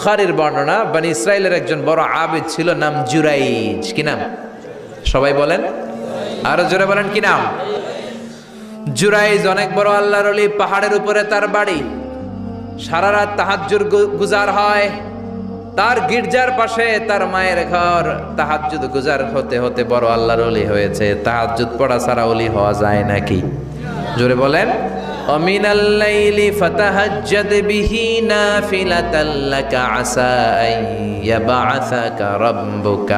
বুখারীর বর্ণনা, বানি ইসরায়েলের একজন বড় আবেদ ছিল নাম জুরাইজ। কি নাম? সবাই বলেন? আরও জোরে বলেন কি নাম? জুরাইজ অনেক বড় আল্লাহর অলি পাহাড়ের উপরে তার বাড়ি। সারা রাত তাহাজ্জুর গুজার হয়। তার গির্জার পাশে তার মায়ের ঘর। তাহাজ্জুদ গুজার হতে হতে বড় আল্লাহর অলি হয়েছে। তাহাজ্জুদ পড়া ছাড়া অলি হওয়া যায় নাকি? জোরে বলেন? ومن الليل فتهجد به نافلة لك عسى أن يبعثك ربك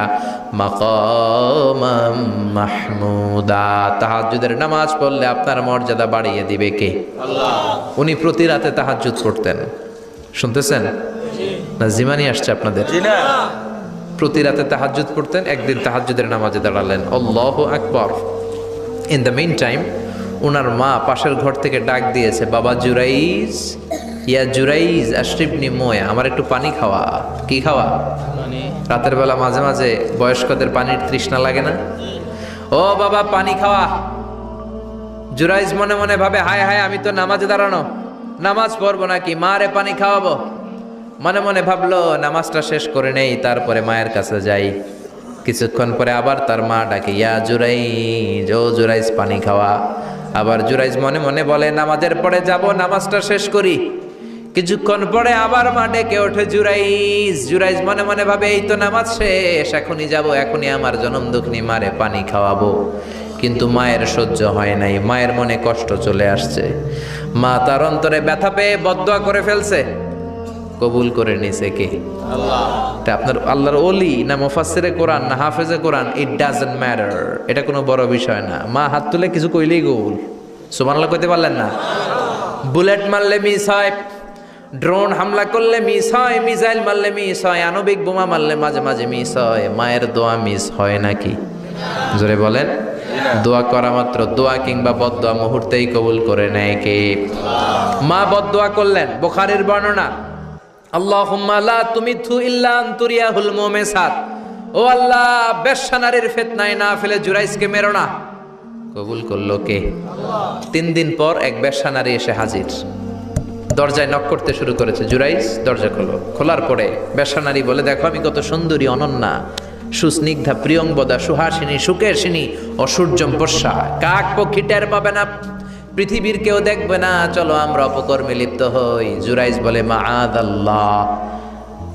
مقاما محمودا তাহাজ্জুদের নামাজ পড়লে আপনার মর্যাদা বাড়িয়ে দিবে কে উনি প্রতি রাতে তাহাজ্জুদ পড়তেন শুনতেছেন না জিমানি আসছে আপনাদের প্রতি রাতে তাহাজ্জুদ পড়তেন একদিন তাহাজ্জুদের নামাজে দাঁড়ালেন আল্লাহ আকবর ইন দ্য মেইন টাইম ওনার মা পাশের ঘর থেকে ডাক দিয়েছে বাবা জুরাইজ ইয়া জুরাইজ আশরিফনি মোয়া আমার একটু পানি খাওয়া। কি খাওয়া? রাতের বেলা মাঝে মাঝে বয়স্কদের পানির তৃষ্ণা লাগে না। ও বাবা পানি খাওয়া। জুরাইজ মনে মনে ভাবে হায় হায় আমি তো নামাজে দাঁড়ানো নামাজ পড়ব নাকি? মারে পানি খাওয়াবো? মনে মনে ভাবলো নামাজটা শেষ করে নেই তারপরে মায়ের কাছে যাই। কিছুক্ষণ পরে আবার তার মা ডাকে ইয়া জুরাইজ ও জুরাইজ পানি খাওয়া। আবার জুরাইজ মনে মনে বলে, নামাজের পরে যাব, নামাজটা শেষ করি। কিছুক্ষণ পরে আবার মা ডেকে ওঠে জুরাইজ। জুরাইজ মনে মনে ভাবে, এই তো নামাজ শেষ, এখনই যাব, এখনই আমার জনম দুঃখনি, মারে পানি খাওয়াবো। কিন্তু মায়ের সহ্য হয় নাই, মায়ের মনে কষ্ট চলে আসছে। মা তার অন্তরে ব্যথা পেয়ে বদয়া করে ফেলছে। কবুল করে নিছে কে? তা আপনার আল্লাহর ওলি না মুফাসসিরে কোরআন না হাফেজে কোরআন ইট ডাজেন্ট ম্যাটার এটা কোনো বড় বিষয় না। মা হাত তুলে কিছু কইলেই কবুল। সুবহানাল্লাহ কইতে পারলেন না? বুলেট মারলে মিস হয় ড্রোন হামলা করলে মিস হয় মিসাইল মারলে মিস হয়, আণবিক বোমা মারলে মাঝে মাঝে মিস হয়। মায়ের দোয়া মিস হয় নাকি? জোরে বলেন। দোয়া করা মাত্র দোয়া কিংবা বদদোয়া মুহূর্তেই কবুল করে নেয় কে? মা বদদোয়া করলেন, বুখারীর বর্ণনা। ইল্লা আনতুরিয়াহুল মুমিসাত। ও আল্লাহ ফিতনায় না ফেলে জুরাইসকে কবুল তিন দিন পর এক এসে হাজির। দরজায় করতে শুরু করেছে দরজা খোলো। খোলার পরে বেশ্যা নারী বলে, দেখো, আমি কত সুন্দরী, অনন্যা। সুস্নিগ্ধা প্রিয়ংবদা সুহাসিনী, সুকেশিনী, অসূর্যম বর্ষা কাক পক্ষী টের পাবে না। পৃথিবীর কেউ দেখবে না, চলো আমরা অপকর্মে লিপ্ত হই। জুরাইজ বলে মা আল্লাহ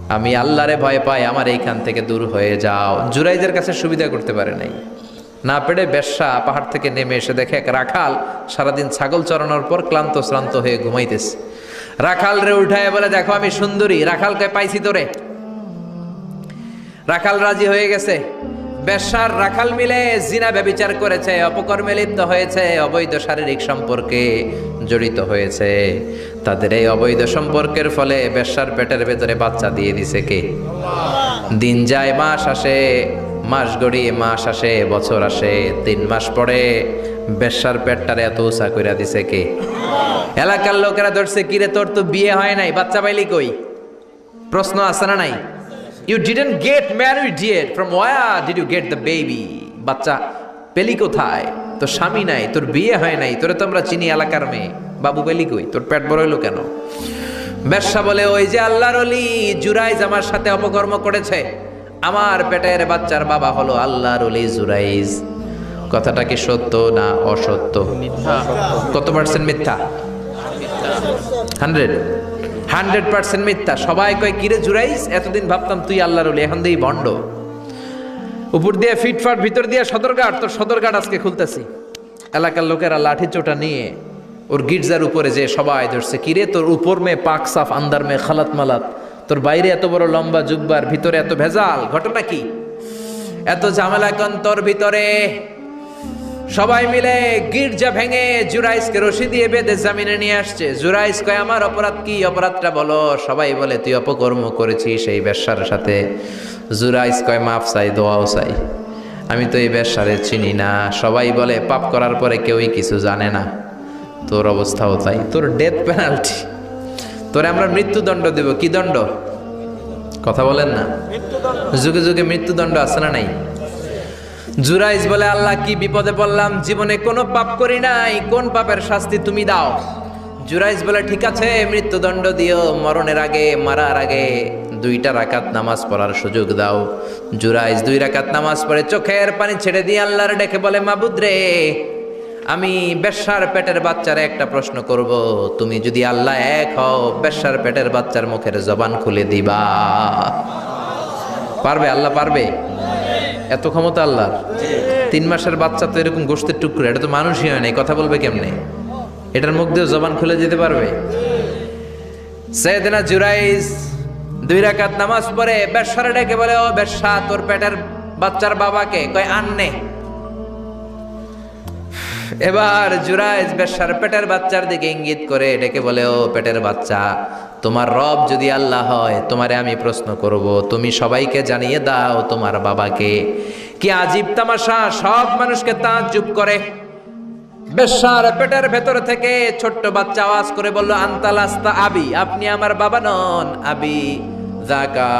আমি আল্লাহরে ভয় পাই, আমার এইখান থেকে দূর হয়ে যাও। জুরাইজের কাছে সুবিধা করতে পারে নাই। না পেরে বেশ্যা পাহাড় থেকে নেমে এসে দেখে এক রাখাল সারাদিন ছাগল চড়ানোর পর ক্লান্ত শ্রান্ত হয়ে ঘুমাইতেছে। রাখাল রে উঠায় বলে, দেখো, আমি সুন্দরী। রাখালকে পাইছি তোরে। রাখাল রাজি হয়ে গেছে। বেশ্যার রাখাল মিলে জিনা ব্যবিচার করেছে, অপকর্মে লিপ্ত হয়েছে, অবৈধ শারীরিক সম্পর্কে জড়িত হয়েছে। তাদের এই অবৈধ সম্পর্কের ফলে বেশ্যার পেটের ভেতরে বাচ্চা দিয়ে দিছে কে? দিন যায়, মাস আসে, মাস গড়িয়ে মাস আসে, বছর আসে, তিন মাস পরে বেশ্যার পেটটারে এত উষা কইরা দিছে কে? এলাকার লোকেরা ধরছে, কিরে তোর তো বিয়ে হয় নাই, বাচ্চা পাইলি কই? প্রশ্ন আছে না নাই? You didn't get married yet. From where did you get the baby বাচ্চা পেলি কোথায়? তোর স্বামী নাই তোর বিয়ে হয় নাই তোরে তো আমরা চিনি এলাকার মেয়ে। বাবু পেলি কই? তোর পেট বড় হইল কেন? ব্যবসা বলে ওই যে আল্লাহর অলি জুরাইজ আমার সাথে অপকর্ম করেছে। আমার পেটের বাচ্চার বাবা হলো আল্লাহর অলি জুরাইজ। কথাটা কি সত্য না অসত্য? কত পার্সেন্ট মিথ্যা? হান্ড্রেড হান্ড্রেড পার্সেন্ট মিথ্যা। সবাই কয়, কিরে জুরাইস, এতদিন ভাবতাম তুই আল্লাহর অলি এখন দিয়েই বন্ড। উপর দিয়ে ফিটফাট, ভিতর দিয়ে সদরঘাট, তোর সদরঘাট আজকে খুলতেছি। এলাকার লোকেরা লাঠি চোটা নিয়ে ওর গির্জার উপরে যে সবাই ধরছে, কিরে তোর উপর মেয়ে পাক সাফ, আন্দার মেয়ে খালাত মালাত, তোর বাইরে এত বড় লম্বা জুব্বার, ভিতরে এত ভেজাল, ঘটনা কি? এত ঝামেলা কন তোর ভিতরে? সবাই মিলে গির্জা ভেঙে জুরাইসকে রশি দিয়ে বেঁধে জামিনে নিয়ে আসছে। জুরাইস কয় আমার অপরাধ কি? অপরাধটা বলো। সবাই বলে তুই অপকর্ম করেছিস সেই ব্যবসার সাথে। জুরাইস কয় মাফ চাই দোয়াও চাই। আমি তো এই ব্যবসারে চিনি না। সবাই বলে পাপ করার পরে কেউই কিছু জানে না। তোর অবস্থাও তাই। তোর ডেথ পেনাল্টি তোরে আমরা মৃত্যুদণ্ড দেব। কি দণ্ড? কথা বলেন না। যুগে যুগে মৃত্যুদণ্ড আছে না নাই? জুরাইজ বলে, আল্লাহ, কি বিপদে পড়লাম? জীবনে কোনো পাপ করি নাই। কোন পাপের শাস্তি তুমি দাও? জুরাইজ বলে, ঠিক আছে, মৃত্যুদণ্ড দিও। মরণের আগে, মারার আগে দুইটা রাকাত নামাজ পড়ার সুযোগ দাও। জুরাইজ দুই রাকাত নামাজ পড়ে চোখের পানি ছেড়ে দিয়ে আল্লাহর ডেকে বলে, মাবুদ রে, আমি বেশ্যার পেটের বাচ্চারে একটা প্রশ্ন করব। তুমি যদি আল্লাহ এক হও, বেশ্যার পেটের বাচ্চার মুখের জবান খুলে দিবা। পারবে? আল্লাহ পারবে? এত ক্ষমতা আল্লাহর। তিন মাসের বাচ্চা তো এরকম গোষ্ঠের টুকরো, এটা তো মানুষই হয় না কথা বলবে কেমনে? এটার মুখ দিয়ে জবান খুলে যেতে পারবে? সৈয়দনা জুরাইজ দুই রাকাত নামাজ ডেকে বলে, ও তোর পেটের বাচ্চার বাবাকে? কয় আননে এবার জুরাইজ বেশ্যার পেটের বাচ্চার দিকে ইঙ্গিত করে ডেকে বলে, ও পেটের বাচ্চা তোমার রব যদি আল্লাহ হয়, তোমারে আমি প্রশ্ন করব, তুমি সবাইকে জানিয়ে দাও তোমার বাবাকে। কি আজীব তামাশা, সব মানুষকে তাজ্জুব করে। বেশ্যার পেটের ভেতর থেকে ছোট্ট বাচ্চা আওয়াজ করে বলল, আন্তালাস্তা আবি, আপনি আমার বাবা নন, আবি। জাকা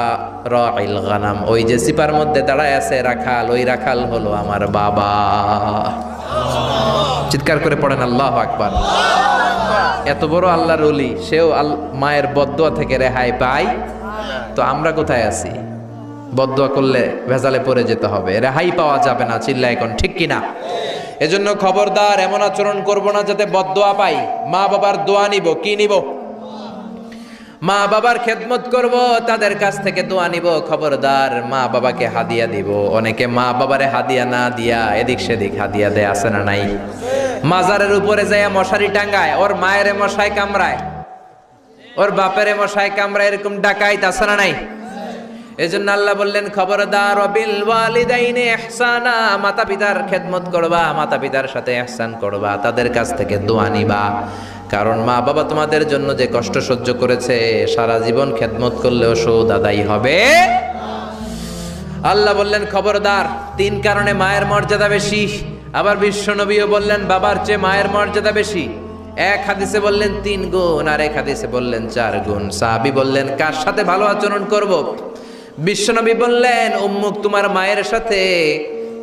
রাইল গানাম, ওই যে সিপার মধ্যে দাঁড়ায় আছে রাখাল, ওই রাখাল হলো আমার বাবা। চিৎকার করে পড়েন, আল্লাহ আকবার। এত বড় আল্লাহর অলি সেও আল, মায়ের বদুয়া থেকে রেহাই পায়। তো আমরা কোথায় আছি? বদুয়া করলে ভেজালে পড়ে যেতে হবে। রেহাই পাওয়া যাবে না চিল্লা এখন ঠিক কিনা এজন্য খবরদার, এমন আচরণ করব না যাতে বদুয়া পাই। মা বাবার দোয়া নিব, কি নিব? মা বাবার খেদমত করব, তাদের কাছ থেকে দোয়া নিব, খবরদার মা বাবাকে হাদিয়া দিব। অনেকে মা বাবারে হাদিয়া না দিয়া এদিক সেদিক হাদিয়া দেয়, আছে না নাই? মাজারের উপরে যায় মশারি টাঙ্গায়, ওর মায়ের মশাই কামড়ায়, ওর বাপের মশাই কামড়ায়, এরকম ডাকাইত, আছে না নাই? এজন্য আল্লাহ বললেন, খবরদার বিল ওয়ালিদাইনে ইহসানা মাতা পিতার খেদমত করবা মাতা পিতার সাথে ইহসান করবা, তাদের কাছ থেকে দোয়া নিবা। কারণ মা বাবা তোমাদের জন্য যে কষ্ট সহ্য করেছে, সারা জীবন খেদমত করলেও সৌদ আদায় হবে। আল্লাহ বললেন, খবরদার, তিন কারণে মায়ের মর্যাদা বেশি। আবার বিশ্বনবীও বললেন, বাবার চেয়ে মায়ের মর্যাদা বেশি। এক হাদিসে বললেন, তিন গুণ, আর এক হাদিসে বললেন, চার গুণ। সাহাবি বললেন, কার সাথে ভালো আচরণ করব? বিশ্বনবী বললেন, উম্মুক তোমার মায়ের সাথে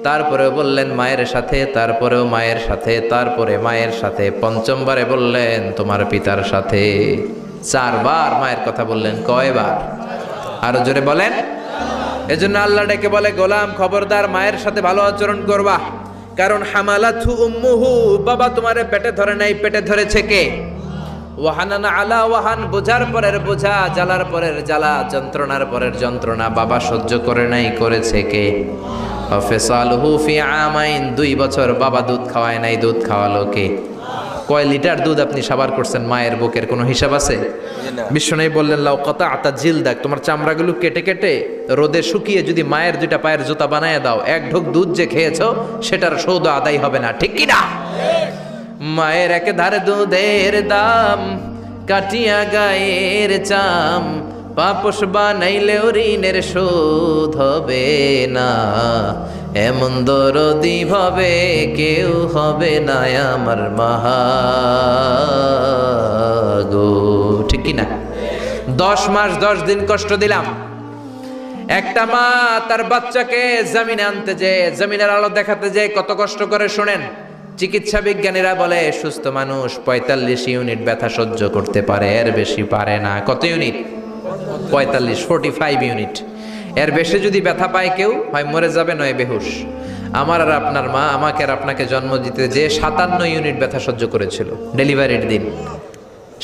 তারপরেও বললেন মায়ের সাথে, তারপরেও মায়ের সাথে, তারপরে মায়ের সাথে। পঞ্চমবারে বললেন, তোমার পিতার সাথে। চারবার মায়ের কথা বললেন, কয়বার? আরও জোরে বলেন। এজন্য আল্লাহ ডেকে বলে, গোলাম খবরদার, মায়ের সাথে ভালো আচরণ করবা। কারণ হামালাথু উম্মুহু, বাবা তোমারে পেটে ধরে নাই, পেটে ধরেছে কে? ওয়াহানানা আলা ওয়াহান, বোঝার পরের বোঝা, জ্বালার পরের জ্বালা, যন্ত্রণার পরের যন্ত্রণা, বাবা সহ্য করে নাই, করেছে কে? আমাইন, দুই বছর বাবা দুধ খাওয়ায় নাই, দুধ খাওয়ালো কে? কয় লিটার দুধ আপনি সাবার করছেন মায়ের বুকের, কোনো হিসাব আছে? বিশ্বনাই বললেন, লাউ কত আতা জিল দেখ তোমার চামড়াগুলো কেটে কেটে রোদে শুকিয়ে যদি মায়ের দুইটা পায়ের জুতা বানায় দাও, এক ঢোক দুধ যে খেয়েছো, সেটার সৌদ আদায় হবে না, ঠিক কি না মায়ের একে ধারে দুধের দাম, কাটিয়া গায়ের চাম পাপস বানাইলেও ঋণের শোধ হবে না। এমন দরদি ভাবে কেউ হবে না আমার মাহাগো। ঠিক কি না? দশ মাস দশ দিন কষ্ট দিলাম। একটা মা তার বাচ্চাকে জমিনে আনতে যে জমিনের আলো দেখাতে যে কত কষ্ট করে শোনেন। চিকিৎসা বিজ্ঞানীরা বলে, সুস্থ মানুষ পঁয়তাল্লিশ ইউনিট ব্যথা সহ্য করতে পারে, এর বেশি পারে না। কত ইউনিট? পঁয়তাল্লিশ ফোর্টি ফাইভ ইউনিট এর বেশি যদি ব্যথা পায় কেউ, হয় মরে যাবে, নয় বেহুশ। আমার আর আপনার মা, আমাকে আর আপনাকে জন্ম দিতে যে সাতান্ন ইউনিট ব্যথা সহ্য করেছিল, ডেলিভারির দিন।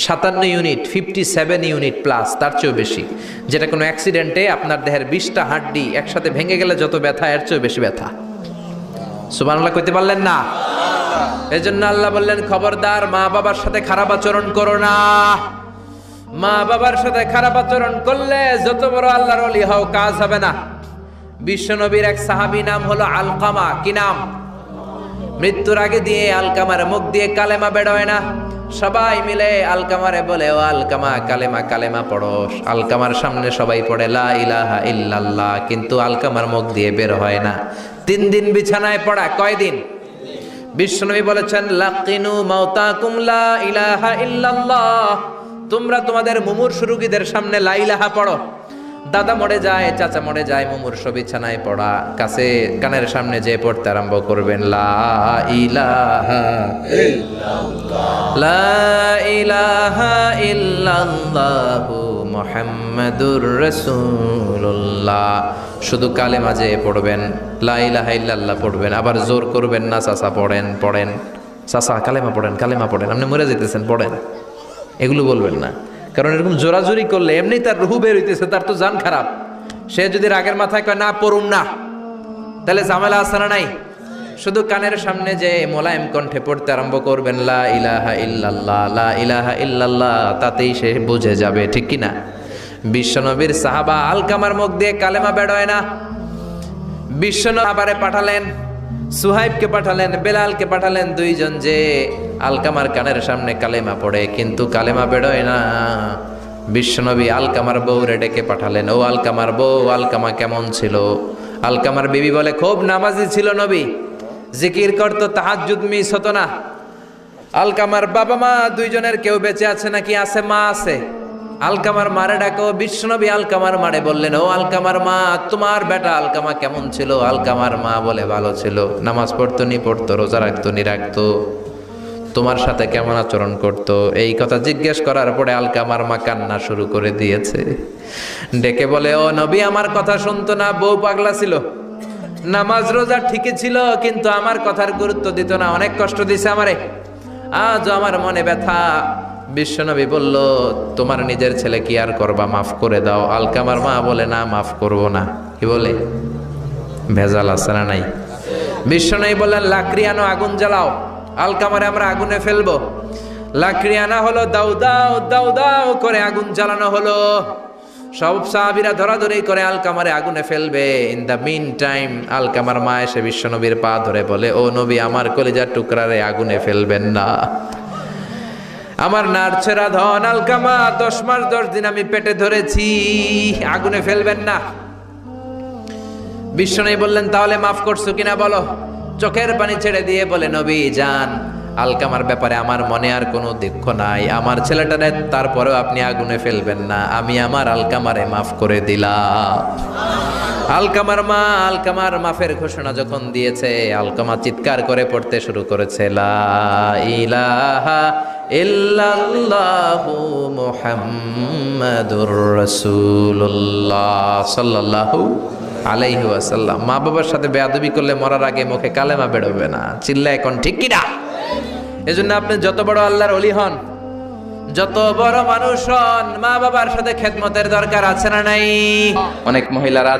সাতান্ন unit fifty seven unit plus তার চেয়েও বেশি। যেটা কোনো অ্যাক্সিডেন্টে আপনার দেহের বিশটা হাড্ডি একসাথে ভেঙে গেলে যত ব্যথা, এর চেয়েও বেশি ব্যথা। সুবহানাল্লাহ কইতে পারলেন না? এজন্য আল্লাহ বললেন, খবরদার মা বাবার সাথে খারাপ আচরণ করো না। মা বাবার সাথে খারাপ আচরণ করলে যত বড় আল্লাহর অলি হও, কাজ হবে না। বিশ্বনবীর এক সাহাবী নাম হলো আলকামা। কি নাম? মৃত্যুর আগে দিয়ে আলকামার মুখ দিয়ে কালেমা বেরোয় না। সবাই মিলে আলকামারে বলে, ও আলকামা, কালেমা কালেমা পড়ো। আলকামার সামনে সবাই পড়ে, লা ইলাহা ইল্লাল্লাহ। কিন্তু আলকামার মুখ দিয়ে বের হয় না। তিন দিন বিছানায় পড়া কয়দিন বিশ্বনবী বলেছেন, লাকিনু মাউতাকুম লা ইলাহা ইল্লাল্লাহ। তোমরা তোমাদের মুমুর রোগীদের সামনে লা ইলাহা পড়ো। দাদা মরে যায়, চাচা মরে যায় মুমুর বিছানায় পড়া। কাছে, কানের সামনে যে পড়তে আরম্ভ করবেন, লা ইলাহা লা ইলাহা মুহাম্মাদুর রাসূলুল্লাহ। শুধু কালেমা যে পড়বেন, লা ইলাহা ইল্লাল্লাহ পড়বেন, আবার জোর করবেন না, চাচা পড়েন পড়েন। চাচা, কালেমা পড়েন কালেমা পড়েন, আপনি মরে যেতেছেন, পড়েন। এগুলো বলবেন না। কারণ এরকম জোরাজুরি করলে এমনি তার রুহু বের হইতেছে, তার তো জান খারাপ। সে যদি রাগের মাথায় কয়, না, পড়ুম না। তাহলে ঝামেলা আছে না নাই? শুধু কানের সামনে যে মোলায়েম কণ্ঠে পড়তে আরম্ভ করবেন, লা ইলাহা ইল্লাল্লাহ, লা ইলাহা ইল্লাল্লাহ, তাতেই সে বুঝে যাবে, ঠিক কি না বিশ্বনবীর সাহাবা আলকামার মুখ দিয়ে কালেমা বেড়োয় না। বিশ্বনবী আবারে পাঠালেন সুহাইবকে পাঠালেন, বেলালকে পাঠালেন দুইজন যে আলকামার কানের সামনে কালেমা পড়ে, কিন্তু কালেমা বেড়োয় না। বিশ্বনবী আলকামার বউরে ডেকে পাঠালেন, ও আলকামার বউ, আলকামা কেমন ছিল? আলকামার বিবি বলে, খুব নামাজি ছিল নবী, জিকির করতো, তাহাজ্জুদ মিস হতো না। আলকামার বাবা মা দুইজনের কেউ বেঁচে আছে নাকি? আছে, মা আছে। আলকামার মারে ডাকো, বিশ্বনবী আলকামার মারে বললেন, ও আলকামার মা, তোমার বেটা আলকামা কেমন ছিল? আলকামার মা বলে, ভালো ছিল। নামাজ পড়তো, নি পড়তো, রোজা রাখতো, নি রাখতো। তোমার সাথে কেমন আচরণ করতো? এই কথা জিজ্ঞেস করার পরে আলকামার মা কান্না শুরু করে দিয়েছে। ডেকে বলে, ও নবী, আমার কথা শুনতো না, বউ পাগলা ছিল। নামাজ, রোজা ঠিকই ছিল, কিন্তু আমার কথার গুরুত্ব দিত না, অনেক কষ্ট দিছে আমারে। আজ আমার মনে ব্যথা। বিশ্বনবী বলল, তোমার নিজের ছেলে কি আর করবা? মাফ করে দাও। আলকামার মা বলে, না, মাফ করব না। কি বলে? ভেজাল আছে না নাই? বিশ্বনবী বললেন লাকড়ি আনো আগুন জ্বালাও। আলকামারে আমরা আগুনে ফেলব। লাকড়ি আনা হলো দাউ দাও দাউ দাও করে আগুন জ্বালানো হলো। সব সাহাবিরা ধরাধরি করে আলকামারে আগুনে ফেলবে। ইন দ্য মিন টাইম আলকামার মা এসে বিশ্বনবীর পা ধরে বলে, ও নবী, আমার কলিজার টুকরারে আগুনে ফেলবেন না। আমার নার্ছেরা ধন আলকামা, দশ মাস দশ দিন আমি পেটে ধরেছি। আগুনে ফেলবেন না। বিশ্বনবী বললেন, তাহলে মাফ করছ কিনা বলো? চোখের পানি ছেড়ে দিয়ে বলে, নবী, যান। আলকামার ব্যাপারে আমার মনে আর কোনো দুঃখ নাই। আমার ছেলেটারে তারপরেও আপনি আগুনে ফেলবেন না। আমি আমার আলকামারে মাফ করে দিলাম। আলকামার মা, আলকামার মাফের ঘোষণা যখন দিয়েছে, আলকামা চিৎকার করে পড়তে শুরু করেছে, লা ইলাহা ইল্লাল্লাহু মুহাম্মাদুর রাসূলুল্লাহ সাল্লাল্লাহু আলাইহি ওয়াসাল্লাম। মা বাবার সাথে বেয়াদবি করলে মরার আগে মুখে কালেমা বেরোবে না। চিল্লা এখন ঠিক কি না এজন্য আপনি যত বড় আল্লাহর অলি হন, যত বড় মানুষ হন, মা বাবার সাথে খেদমতের দরকার আছে না নাই? অনেক মহিলারা